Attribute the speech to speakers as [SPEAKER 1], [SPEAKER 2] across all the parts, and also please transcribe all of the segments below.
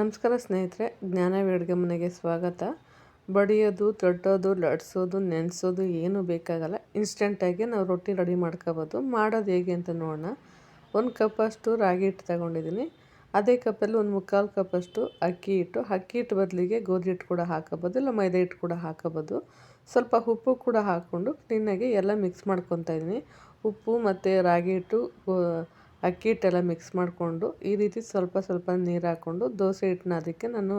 [SPEAKER 1] ನಮಸ್ಕಾರ ಸ್ನೇಹಿತರೆ, ಜ್ಞಾನ ಅಡುಗೆ ಮನೆಗೆ ಸ್ವಾಗತ. ಬಡಿಯೋದು ತಟ್ಟೋದು ಲಟ್ಸೋದು, ನೆನೆಸೋದು ಏನು ಬೇಕಾಗಲ್ಲ. ಇನ್ಸ್ಟೆಂಟಾಗಿ ನಾವು ರೊಟ್ಟಿ ರೆಡಿ ಮಾಡ್ಕೋಬೋದು. ಮಾಡೋದು ಹೇಗೆ ಅಂತ ನೋಡೋಣ. ಒಂದು ಕಪ್ಪಷ್ಟು ರಾಗಿ ಹಿಟ್ಟು ತಗೊಂಡಿದ್ದೀನಿ. ಅದೇ ಕಪ್ಪಲ್ಲಿ ಒಂದು ಮುಕ್ಕಾಲು ಕಪ್ಪಷ್ಟು ಅಕ್ಕಿ ಹಿಟ್ಟು. ಅಕ್ಕಿ ಹಿಟ್ಟು ಬದಲಿಗೆ ಗೋಧಿ ಹಿಟ್ಟು ಕೂಡ ಹಾಕೋಬೋದು, ಇಲ್ಲ ಮೈದಾ ಹಿಟ್ಟು ಕೂಡ ಹಾಕೋಬೋದು. ಸ್ವಲ್ಪ ಉಪ್ಪು ಕೂಡ ಹಾಕ್ಕೊಂಡು ಕ್ಲೀನಾಗಿ ಎಲ್ಲ ಮಿಕ್ಸ್ ಮಾಡ್ಕೊತಾ ಇದ್ದೀನಿ. ಉಪ್ಪು ಮತ್ತು ರಾಗಿ ಹಿಟ್ಟು ಅಕ್ಕಿ ಹಿಟ್ಟೆಲ್ಲ ಮಿಕ್ಸ್ ಮಾಡಿಕೊಂಡು ಈ ರೀತಿ ಸ್ವಲ್ಪ ಸ್ವಲ್ಪ ನೀರು ಹಾಕ್ಕೊಂಡು ದೋಸೆ ಹಿಟ್ಟನ್ನ ಅದಕ್ಕೆ ನಾನು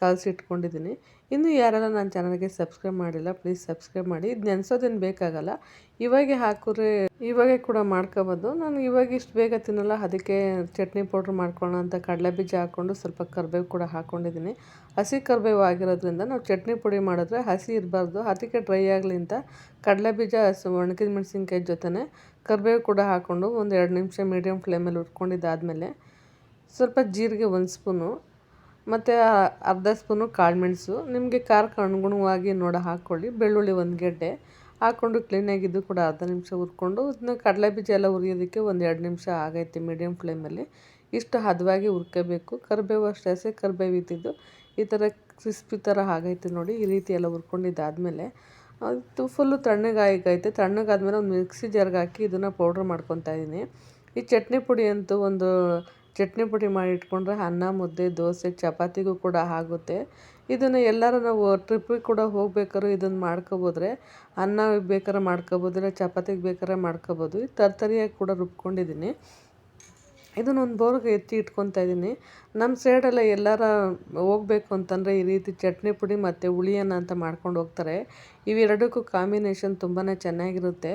[SPEAKER 1] ಕಲಸಿಟ್ಕೊಂಡಿದ್ದೀನಿ ಇನ್ನು ಯಾರೆಲ್ಲ ನನ್ನ ಚಾನಲ್ಗೆ ಸಬ್ಸ್ಕ್ರೈಬ್ ಮಾಡಿಲ್ಲ, ಪ್ಲೀಸ್ ಸಬ್ಸ್ಕ್ರೈಬ್ ಮಾಡಿ. ಇದು ನೆನೆಸೋದೇನು ಬೇಕಾಗಲ್ಲ. ಇವಾಗೆ ಹಾಕಿದ್ರೆ ಇವಾಗೆ ಕೂಡ ಮಾಡ್ಕೋಬೋದು. ನಾನು ಇವಾಗ ಇಷ್ಟು ಬೇಗ ತಿನ್ನಲ್ಲ, ಅದಕ್ಕೆ ಚಟ್ನಿ ಪೌಡ್ರ್ ಮಾಡ್ಕೊಳ್ಳೋಣ ಅಂತ ಕಡಲೆ ಬೀಜ ಹಾಕ್ಕೊಂಡು ಸ್ವಲ್ಪ ಕರಿಬೇವು ಕೂಡ ಹಾಕ್ಕೊಂಡಿದ್ದೀನಿ ಹಸಿ ಕರಿಬೇವು ಆಗಿರೋದ್ರಿಂದ ನಾವು ಚಟ್ನಿ ಪುಡಿ ಮಾಡಿದ್ರೆ ಹಸಿ ಇರಬಾರ್ದು. ಅದಕ್ಕೆ ಡ್ರೈ ಆಗಲಿ ಅಂತ ಕಡಲೆ ಬೀಜ, ಹಸು, ಒಣಗಿದ ಮೆಣಸಿನ್ಕಾಯಿ ಜೊತೆನೇ ಕರಿಬೇವು ಕೂಡ ಹಾಕ್ಕೊಂಡು ಒಂದು ಎರಡು ನಿಮಿಷ ಮೀಡಿಯಮ್ ಫ್ಲೇಮಲ್ಲಿ ಉಟ್ಕೊಂಡಿದ್ದಾದಮೇಲೆ ಸ್ವಲ್ಪ ಜೀರಿಗೆ ಒಂದು ಸ್ಪೂನು ಮತ್ತು ಅರ್ಧ ಸ್ಪೂನು ಕಾಳುಮೆಣಸು. ನಿಮಗೆ ಖಾರಕ್ಕೆ ಅನುಗುಣವಾಗಿ ನೋಡ ಹಾಕ್ಕೊಳ್ಳಿ. ಬೆಳ್ಳುಳ್ಳಿ ಒಂದು ಗೆಡ್ಡೆ ಹಾಕ್ಕೊಂಡು ಕ್ಲೀನಾಗಿದ್ದು ಕೂಡ ಅರ್ಧ ನಿಮಿಷ ಹುರ್ಕೊಂಡು ಇದನ್ನ ಕಡಲೆ ಬೀಜ ಎಲ್ಲ ಹುರಿಯೋದಕ್ಕೆ ಒಂದು ಎರಡು ನಿಮಿಷ ಆಗೈತೆ ಮೀಡಿಯಮ್ ಫ್ಲೇಮಲ್ಲಿ ಇಷ್ಟು ಹದವಾಗಿ ಹುರ್ಕೋಬೇಕು. ಕರಿಬೇವು ಅಷ್ಟೇ, ಹಸಿ ಕರಿಬೇವು ಇದ್ದಿದ್ದು ಈ ಥರ ಕ್ರಿಸ್ಪಿ ಥರ ಆಗೈತೆ ನೋಡಿ, ಈ ರೀತಿ ಎಲ್ಲ ಹುರ್ಕೊಂಡಿದ್ದಾದಮೇಲೆ ಅದು ಫುಲ್ಲು ತಣ್ಣಗಾಗೈತೆ ತಣ್ಣಗಾದ್ಮೇಲೆ ಒಂದು ಮಿಕ್ಸಿ ಜಾರ್ಗೆ ಹಾಕಿ ಇದನ್ನು ಪೌಡ್ರ್ ಮಾಡ್ಕೊತಾ ಇದ್ದೀನಿ ಈ ಚಟ್ನಿ ಪುಡಿ ಅಂತೂ ಒಂದು ಚಟ್ನಿ ಪುಡಿ ಮಾಡಿ ಇಟ್ಕೊಂಡ್ರೆ ಅನ್ನ, ಮುದ್ದೆ, ದೋಸೆ, ಚಪಾತಿಗೂ ಕೂಡ ಆಗುತ್ತೆ. ಇದನ್ನು ಎಲ್ಲರೂ ನಾವು ಟ್ರಿಪ್ಪಿಗೆ ಕೂಡ ಹೋಗ್ಬೇಕಾದ್ರೆ ಇದನ್ನು ಮಾಡ್ಕೊಬೋದ್ರೆ, ಅನ್ನ ಬೇಕಾದ್ರೆ ಮಾಡ್ಕೊಬೋದು, ಇಲ್ಲ ಚಪಾತಿಗೆ ಬೇಕಾದ್ರೆ ಮಾಡ್ಕೊಬೋದು. ತರ್ತರಿಯಾಗಿ ಕೂಡ ರುಬ್ಕೊಂಡಿದ್ದೀನಿ. ಇದನ್ನೊಂದು ಬೋರ್ಗೆ ಎತ್ತಿ ಇಟ್ಕೊತಾ ಇದ್ದೀನಿ ನಮ್ಮ ಸೈಡೆಲ್ಲ ಎಲ್ಲಾರ ಹೋಗ್ಬೇಕು ಅಂತಂದರೆ ಈ ರೀತಿ ಚಟ್ನಿ ಪುಡಿ ಮತ್ತು ಹುಳಿಯನ್ನ ಅಂತ ಮಾಡ್ಕೊಂಡು ಹೋಗ್ತಾರೆ. ಇವೆರಡಕ್ಕೂ ಕಾಂಬಿನೇಷನ್ ತುಂಬಾ ಚೆನ್ನಾಗಿರುತ್ತೆ.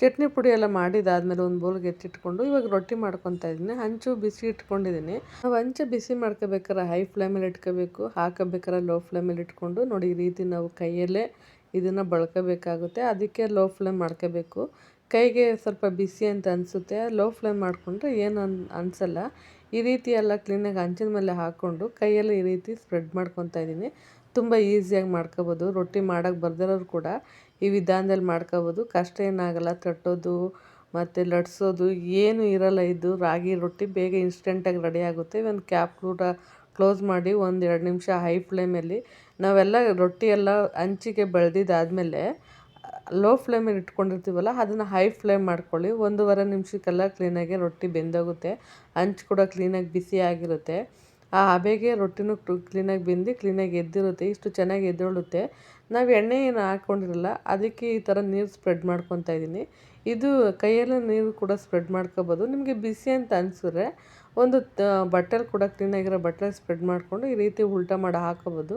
[SPEAKER 1] ಚಟ್ನಿ ಪುಡಿ ಎಲ್ಲ ಮಾಡಿದಾದ್ಮೇಲೆ ಒಂದು ಬೋಲ್ಗೆ ಎತ್ತಿಟ್ಕೊಂಡು ಇವಾಗ ರೊಟ್ಟಿ ಮಾಡ್ಕೊತಾ ಇದ್ದೀನಿ ಹಂಚು ಬಿಸಿ ಇಟ್ಕೊಂಡಿದ್ದೀನಿ ನಾವು ಹಂಚು ಬಿಸಿ ಮಾಡ್ಕೋಬೇಕಾರೆ ಹೈ ಫ್ಲೇಮಲ್ಲಿ ಇಟ್ಕೋಬೇಕು. ಹಾಕೋಬೇಕಾರೆ ಲೋ ಫ್ಲೇಮಲ್ಲಿ ಇಟ್ಕೊಂಡು ನೋಡಿ ಈ ರೀತಿ ನಾವು ಕೈಯಲ್ಲೇ ಇದನ್ನು ಬಳಕೋಬೇಕಾಗುತ್ತೆ. ಅದಕ್ಕೆ ಲೋ ಫ್ಲೇಮ್ ಮಾಡ್ಕೋಬೇಕು. ಕೈಗೆ ಸ್ವಲ್ಪ ಬಿಸಿ ಅಂತ ಅನಿಸುತ್ತೆ ಲೋ ಫ್ಲೇಮ್ ಮಾಡಿಕೊಂಡ್ರೆ ಏನು ಅನ್, ಅನಿಸಲ್ಲ. ಈ ರೀತಿ ಎಲ್ಲ ಕ್ಲೀನಾಗಿ ಹಂಚಿನ ಮೇಲೆ ಹಾಕ್ಕೊಂಡು ಕೈಯಲ್ಲಿ ಈ ರೀತಿ ಸ್ಪ್ರೆಡ್ ಮಾಡ್ಕೊತಾ ಇದ್ದೀನಿ. ತುಂಬ ಈಸಿಯಾಗಿ ಮಾಡ್ಕೋಬೋದು. ರೊಟ್ಟಿ ಮಾಡೋಕ್ಕೆ ಬರ್ದಿರೋರು ಕೂಡ ಈ ವಿಧಾನದಲ್ಲಿ ಮಾಡ್ಕೋಬೋದು. ಕಷ್ಟ ಏನಾಗಲ್ಲ, ತಟ್ಟೋದು ಮತ್ತು ಲಟ್ಸೋದು ಏನು ಇರಲ್ಲ ಇದು. ರಾಗಿ, ರೊಟ್ಟಿ ಬೇಗ ಇನ್ಸ್ಟೆಂಟಾಗಿ ರೆಡಿ ಆಗುತ್ತೆ. ಒಂದು ಕ್ಯಾಪ್ ಕೂಡ ಕ್ಲೋಸ್ ಮಾಡಿ ಒಂದು ಎರಡು ನಿಮಿಷ ಹೈ ಫ್ಲೇಮಲ್ಲಿ ನಾವೆಲ್ಲ ರೊಟ್ಟಿ ಎಲ್ಲ ಹಂಚಿಗೆ ಬೆಳೆದಿದ್ದಾದಮೇಲೆ ಲೋ ಫ್ಲೇಮಲ್ಲಿ ಇಟ್ಕೊಂಡಿರ್ತೀವಲ್ಲ, ಅದನ್ನು ಹೈ ಫ್ಲೇಮ್ ಮಾಡ್ಕೊಳ್ಳಿ. ಒಂದೂವರೆ ನಿಮಿಷಕ್ಕೆಲ್ಲ ಕ್ಲೀನಾಗಿ ರೊಟ್ಟಿ ಬೆಂದೋಗುತ್ತೆ. ಹಂಚು ಕೂಡ ಕ್ಲೀನಾಗಿ ಬಿಸಿ ಆಗಿರುತ್ತೆ. ಆ ಹಬೆಗೆ ರೊಟ್ಟಿನೂ ಕ್ಲೀನಾಗಿ ಬೆಂದು ಕ್ಲೀನಾಗಿ ಎದ್ದಿರುತ್ತೆ. ಇಷ್ಟು ಚೆನ್ನಾಗಿ ಎದ್ದೊಳುತ್ತೆ. ನಾವು ಎಣ್ಣೆ ಏನು ಹಾಕ್ಕೊಂಡಿರಲ್ಲ ಅದಕ್ಕೆ ಈ ಥರ ನೀರು ಸ್ಪ್ರೆಡ್ ಮಾಡ್ಕೊತಾ ಇದ್ದೀನಿ ಇದು ಕೈಯಲ್ಲೇ ನೀರು ಕೂಡ ಸ್ಪ್ರೆಡ್ ಮಾಡ್ಕೋಬೋದು. ನಿಮಗೆ ಬಿಸಿ ಅಂತ ಅನಿಸಿದ್ರೆ ಒಂದು ಬಟ್ಟೆಲಿ ಕೂಡ ಕ್ಲೀನಾಗಿರೋ ಬಟ್ಟೆ ಸ್ಪ್ರೆಡ್ ಮಾಡಿಕೊಂಡು ಈ ರೀತಿ ಉಲ್ಟಾ ಮಾಡಿ ಹಾಕೋಬೋದು.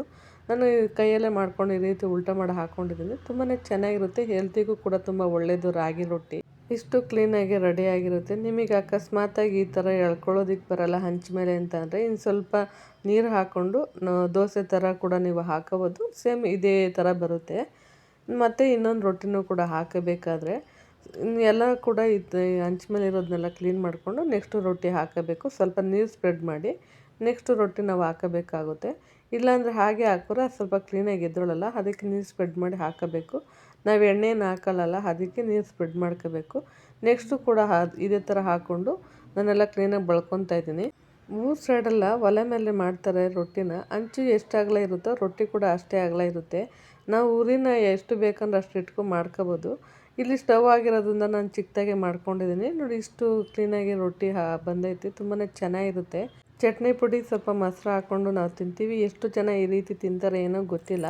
[SPEAKER 1] ನಾನು ಕೈಯಲ್ಲೇ ಮಾಡ್ಕೊಂಡು ಈ ರೀತಿ ಉಲ್ಟಾ ಮಾಡಿ ಹಾಕ್ಕೊಂಡಿದ್ದೀನಿ ತುಂಬಾ ಚೆನ್ನಾಗಿರುತ್ತೆ. ಹೆಲ್ತಿಗೂ ಕೂಡ ತುಂಬ ಒಳ್ಳೆಯದು ರಾಗಿ ರೊಟ್ಟಿ. ಇಷ್ಟು ಕ್ಲೀನಾಗಿ ರೆಡಿಯಾಗಿರುತ್ತೆ ನಿಮಗೆ ಅಕಸ್ಮಾತಾಗಿ ಈ ಥರ ಎಳ್ಕೊಳ್ಳೋದಕ್ಕೆ ಬರಲ್ಲ, ಹಂಚ ಮೇಲೆ ಅಂತ ಅಂದರೆ. ಇನ್ನು ಸ್ವಲ್ಪ ನೀರು ಹಾಕ್ಕೊಂಡು ದೋಸೆ ಥರ ಕೂಡ ನೀವು ಹಾಕೋಬೋದು ಸೇಮ್ ಇದೇ ಥರ ಬರುತ್ತೆ. ಮತ್ತು ಇನ್ನೊಂದು ರೊಟ್ಟಿನೂ ಕೂಡ ಹಾಕಬೇಕಾದ್ರೆ ಎಲ್ಲ ಕೂಡ ಇದು, ಹಂಚ ಮೇಲೆ ಇರೋದನ್ನೆಲ್ಲ ಕ್ಲೀನ್ ಮಾಡಿಕೊಂಡು ನೆಕ್ಸ್ಟು ರೊಟ್ಟಿ ಹಾಕಬೇಕು. ಸ್ವಲ್ಪ ನೀರು ಸ್ಪ್ರೆಡ್ ಮಾಡಿ ನೆಕ್ಸ್ಟು ರೊಟ್ಟಿ ನಾವು ಹಾಕಬೇಕಾಗುತ್ತೆ. ಇಲ್ಲಾಂದರೆ ಹಾಗೆ ಹಾಕಿದ್ರೆ ಸ್ವಲ್ಪ ಕ್ಲೀನಾಗಿ ಎದ್ದೊಳಲ್ಲ ಅದಕ್ಕೆ ನೀರು ಸ್ಪ್ರೆಡ್ ಮಾಡಿ ಹಾಕಬೇಕು. ನಾವು ಎಣ್ಣೆನ ಹಾಕಲ್ಲಲ್ಲ, ಅದಕ್ಕೆ ನೀರು ಸ್ಪ್ರೆಡ್ ಮಾಡ್ಕೋಬೇಕು. ನೆಕ್ಸ್ಟು ಕೂಡ ಇದೇ ಥರ ಹಾಕ್ಕೊಂಡು ನಾನೆಲ್ಲ ಕ್ಲೀನಾಗಿ ಬಳ್ಕೊತಾ ಇದ್ದೀನಿ. ಮೂರು ಸೈಡೆಲ್ಲ ಒಲೆ ಮೇಲೆ ಮಾಡ್ತಾರೆ ರೊಟ್ಟಿನ. ಅಂಚು ಎಷ್ಟು ಅಗಲ ಇರುತ್ತೋ ರೊಟ್ಟಿ ಕೂಡ ಅಷ್ಟೇ ಅಗಲ ಇರುತ್ತೆ. ನಾವು ಊರಿನ ಎಷ್ಟು ಬೇಕಂದ್ರೆ ಅಷ್ಟು ಇಟ್ಕೊಂಡು ಮಾಡ್ಕೋಬೋದು. ಇಲ್ಲಿ ಸ್ಟವ್ ಆಗಿರೋದ್ರಿಂದ ನಾನು ಚಿಕ್ಕದಾಗೆ ಮಾಡ್ಕೊಂಡಿದ್ದೀನಿ. ನೋಡಿ ಇಷ್ಟು ಕ್ಲೀನಾಗಿ ರೊಟ್ಟಿ ಹಾ, ಬಂದೈತಿ. ತುಂಬಾ ಚೆನ್ನಾಗಿರುತ್ತೆ. ಚಟ್ನಿ ಪುಡಿ ಸ್ವಲ್ಪ ಮೊಸರು ಹಾಕ್ಕೊಂಡು ನಾವು ತಿಂತೀವಿ. ಎಷ್ಟು ಜನ ಈ ರೀತಿ ತಿಂತಾರೆ ಏನೋ ಗೊತ್ತಿಲ್ಲ.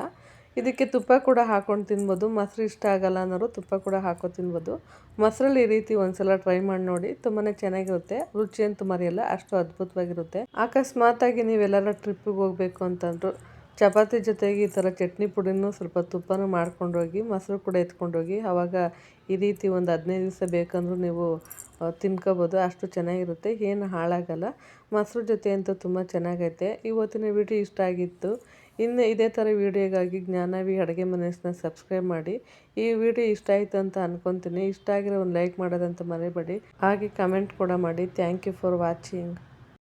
[SPEAKER 1] ಇದಕ್ಕೆ ತುಪ್ಪ ಕೂಡ ಹಾಕ್ಕೊಂಡು ತಿನ್ಬೋದು. ಮೊಸರು ಇಷ್ಟ ಆಗಲ್ಲ ಅನ್ನೋರು ತುಪ್ಪ ಕೂಡ ಹಾಕೋ ತಿನ್ಬೋದು. ಮೊಸರಲ್ಲಿ ಈ ರೀತಿ ಒಂದ್ಸಲ ಟ್ರೈ ಮಾಡಿ ನೋಡಿ. ತುಂಬಾ ಚೆನ್ನಾಗಿರುತ್ತೆ. ರುಚಿ ಅಂತೂ ಮರೆಯಲ್ಲ. ಅಷ್ಟು ಅದ್ಭುತವಾಗಿರುತ್ತೆ. ಅಕಸ್ಮಾತಾಗಿ ನೀವೆಲ್ಲರ ಟ್ರಿಪ್ಪಿಗೆ ಹೋಗ್ಬೇಕು ಅಂತಂದ್ರು ಚಪಾತಿ ಜೊತೆಗೆ ಈ ಥರ ಚಟ್ನಿ ಪುಡಿನೂ ಸ್ವಲ್ಪ ತುಪ್ಪನೂ ಮಾಡ್ಕೊಂಡೋಗಿ ಮೊಸರು ಕೂಡ ಎತ್ಕೊಂಡೋಗಿ ಆವಾಗ ಈ ರೀತಿ ಒಂದು ಹದಿನೈದು ದಿವಸ ಬೇಕಂದರೂ ನೀವು ತಿನ್ಕೋಬೋದು. ಅಷ್ಟು ಚೆನ್ನಾಗಿರುತ್ತೆ. ಏನು ಹಾಳಾಗಲ್ಲ. ಮೊಸರು ಜೊತೆ ಅಂತೂ ತುಂಬ ಚೆನ್ನಾಗೈತೆ. ಇವತ್ತಿನ ವಿಡಿಯೋ ಇಷ್ಟ ಆಗಿತ್ತು. ಇನ್ನು ಇದೇ ಥರ ವಿಡಿಯೋಗಾಗಿ ಜ್ಞಾನವಿ ಅಡುಗೆ ಮನಸ್ಸನ್ನ ಸಬ್ಸ್ಕ್ರೈಬ್ ಮಾಡಿ. ಈ ವಿಡಿಯೋ ಇಷ್ಟ ಆಯಿತು ಅಂತ ಅನ್ಕೊತೀನಿ. ಇಷ್ಟ ಆಗಿರೋ ಒಂದು ಲೈಕ್ ಮಾಡೋದಂತ ಮರಿಬೇಡಿ. ಹಾಗೆ ಕಮೆಂಟ್ ಕೂಡ ಮಾಡಿ. Thank you for watching.